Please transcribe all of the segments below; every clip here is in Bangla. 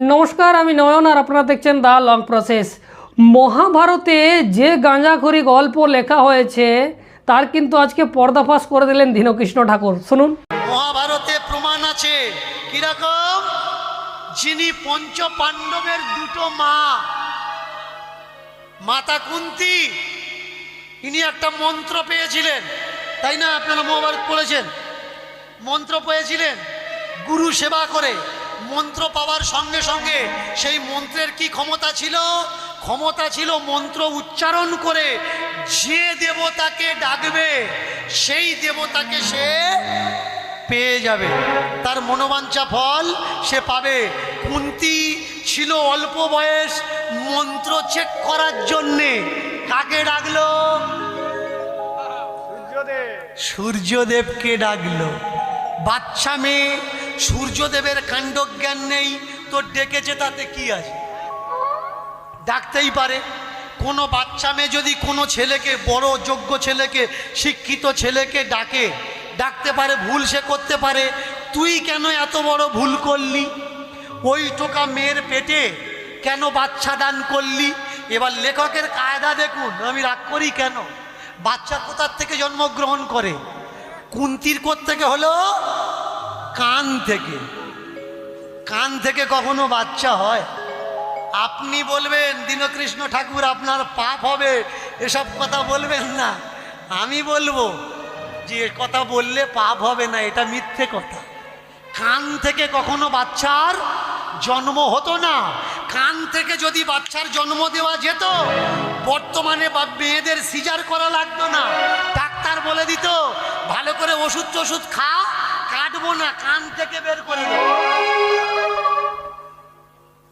নমস্কার, আমি নয়ন আর আপনারা দেখছেন দা লং প্রসেস। মহাভারতে যে গাঁজাখড়ি গল্প লেখা হয়েছে, তার কিন্তু আজকে পর্দাফাশ করে দিলেন দীনকৃষ্ণ ঠাকুর। শুনুন। মহাভারতে প্রমাণ আছে। কীরকম? যিনি পঞ্চ পাণ্ডবের দুটো মা, মাতা কুন্তি, ইনি একটা মন্ত্র পেয়েছিলেন। তাই না? আপনারা মহাভারত পড়েছেন। মন্ত্র পেয়েছিলেন, গুরু সেবা করে। মন্ত্র পাওয়ার সঙ্গে সঙ্গে সেই মন্ত্রের কি ক্ষমতা ছিল? ক্ষমতা ছিল মন্ত্র উচ্চারণ করে যে দেবতাকে ডাকবে সেই দেবতাকে সে পেয়ে যাবে। তার মনোবাঞ্ছা ফল সে পাবে। কুন্তি ছিল অল্প বয়স মন্ত্র চেক করার জন্যে কাকে ডাকলো? সূর্যদেবকে ডাকলো। বাচ্চা মেয়ে সূর্যদেবের কাণ্ডজ্ঞান নেই, তো ডেকেছে তাতে কি আছে? ডাকতেই পারে, কোনো বাচ্চা মেয়ে যদি কোনো ছেলেকে, বড় যোগ্য ছেলেকে, শিক্ষিত ছেলেকে ডাকে, ডাকতে পারে, ভুল সে করতে পারে, তুই কেন এত বড় ভুল করলি? ওই টোকা মেয়ের পেটে কেন বাচ্চা দান করলি? এবার লেখকের কায়দা দেখুন, আমি রাগ করি কেন? বাচ্চা কোথার থেকে জন্মগ্রহণ করে? কুন্তির কোথ থেকে হলো? কান থেকে। কান থেকে কখনো বাচ্চা হয়? আপনি বলবেন, দীনকৃষ্ণ ঠাকুর, আপনার পাপ হবে, এসব কথা বলবেন না। আমি বলব যে কথা বললে পাপ হবে না, এটা মিথ্যে কথা। কান থেকে কখনো বাচ্চার জন্ম হতো না। কান থেকে যদি বাচ্চার জন্ম দেওয়া যেত, বর্তমানে বা মেয়েদের সিজার করা লাগতো না। ডাক্তার বলে দিত, ভালো করে ওষুধ টষুধ খা কাটবো না, কান থেকে বের করে দেবো।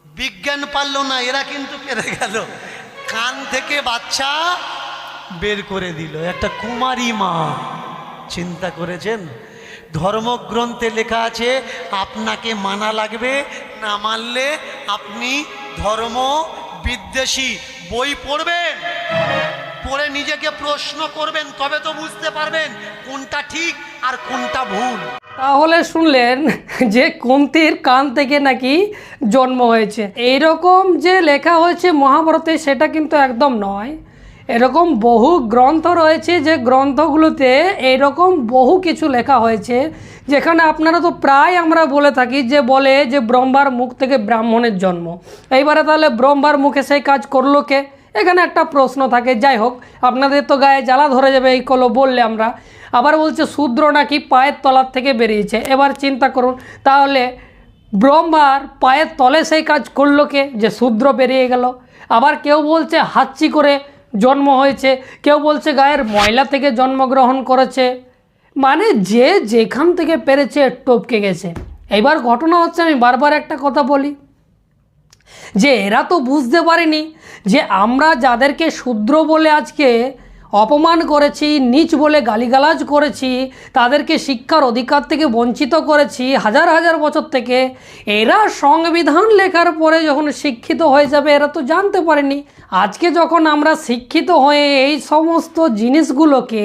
বিজ্ঞান পারল না, এরা কিন্তু পেরে গেল। কান থেকে বাচ্চা বের করে দিল। একটা কুমারী মা, চিন্তা করেছেন? ধর্মগ্রন্থে লেখা আছে, আপনাকে মানা লাগবে, না মানলে আপনি ধর্ম বিদ্বেষী বই পড়বেন। পড়ে নিজেকে প্রশ্ন করবেন, তবে তো বুঝতে পারবেন কোনটা ঠিক আর কোনটা ভুল। তাহলে শুনলেন যে কুন্তির কান থেকে নাকি জন্ম হয়েছে। এইরকম যে লেখা হয়েছে মহাভারতে, সেটা কিন্তু একদম নয়। এরকম বহু গ্রন্থ রয়েছে যে গ্রন্থগুলোতে এইরকম বহু কিছু লেখা হয়েছে, যেখানে আপনারা তো প্রায় আমরা বলে থাকি যে বলে যে ব্রহ্মার মুখ থেকে ব্রাহ্মণের জন্ম। এইবারে তাহলে ব্রহ্মার মুখে সেই কাজ করল কে? এখানে একটা প্রশ্ন থাকে, যাই হোক, আপনাদের তো গায়ে জ্বালা ধরে যাবে এই কলো বললে আমরা। আবার বলছে, শূদ্র নাকি পায়ের তলার থেকে বেরিয়েছে? এবার চিন্তা করুন, তাহলে ব্রহ্মার পায়ের তলে সেই কাজ করল কে? যে শূদ্র বেরিয়ে গেল। আবার কেউ বলছে হাচ্চি করে জন্ম হয়েছে। কেউ বলছে, গায়ের ময়লা থেকে জন্মগ্রহণ করেছে। মানে যে যেখান থেকে পেরেছে, টপকে গেছে। এইবার ঘটনা হচ্ছে, আমি বারবার একটা কথা বলি। যে এরা তো বুঝতে পারেনি যে আমরা যাদেরকে শূদ্র বলে আজকে অপমান করেছি, নিচ বলে গালিগালাজ করেছি, তাদেরকে শিক্ষার অধিকার থেকে বঞ্চিত করেছি, হাজার হাজার বছর থেকে এরা সংবিধান লেখার পরে যখন শিক্ষিত হয়ে যাবে, এরা তো জানতে পারেনি। আজকে যখন আমরা শিক্ষিত হয়ে এই সমস্ত জিনিসগুলোকে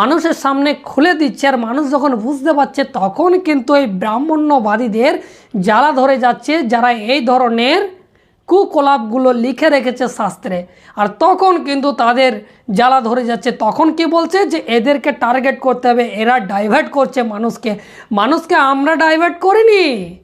মানুষের সামনে খুলে দিচ্ছে আর মানুষ যখন বুঝতে পারছে, তখন কিন্তু এই ব্রাহ্মণ্যবাদীদের জ্বালা ধরে যাচ্ছে, যারা এই ধরনের কুকলাপগুলো লিখে রেখেছে শাস্ত্রে। আর তখন কিন্তু তাদের জ্বালা ধরে যাচ্ছে। তখন কি বলছে যে, এদেরকে টার্গেট করতে হবে, এরা ডাইভার্ট করছে মানুষকে। মানুষকে আমরা ডাইভার্ট করিনি।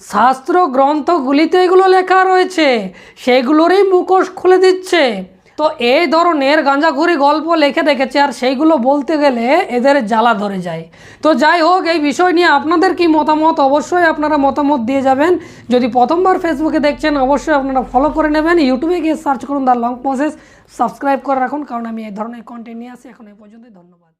শাস্ত্র গ্রন্থগুলিতে এগুলো লেখা রয়েছে। সেগুলোরই মুখোশ খুলে দিচ্ছে। তো এই ধরনের গাঁজাখুরি গল্প লেখে দেখেছে, আর সেইগুলো বলতে গেলে এদের জ্বালা ধরে যায়। তো যাই হোক, এই বিষয় নিয়ে আপনাদের কি মতামত অবশ্যই আপনারা মতামত দিয়ে যাবেন। যদি প্রথমবার ফেসবুকে দেখছেন, অবশ্যই আপনারা ফলো করে নেবেন। ইউটিউবে গিয়ে সার্চ করুন দ্য লং প্রসেস সাবস্ক্রাইব করে রাখুন, কারণ আমি এই ধরনের কন্টেন্ট নিয়ে আসি। এখন এই পর্যন্তই, ধন্যবাদ।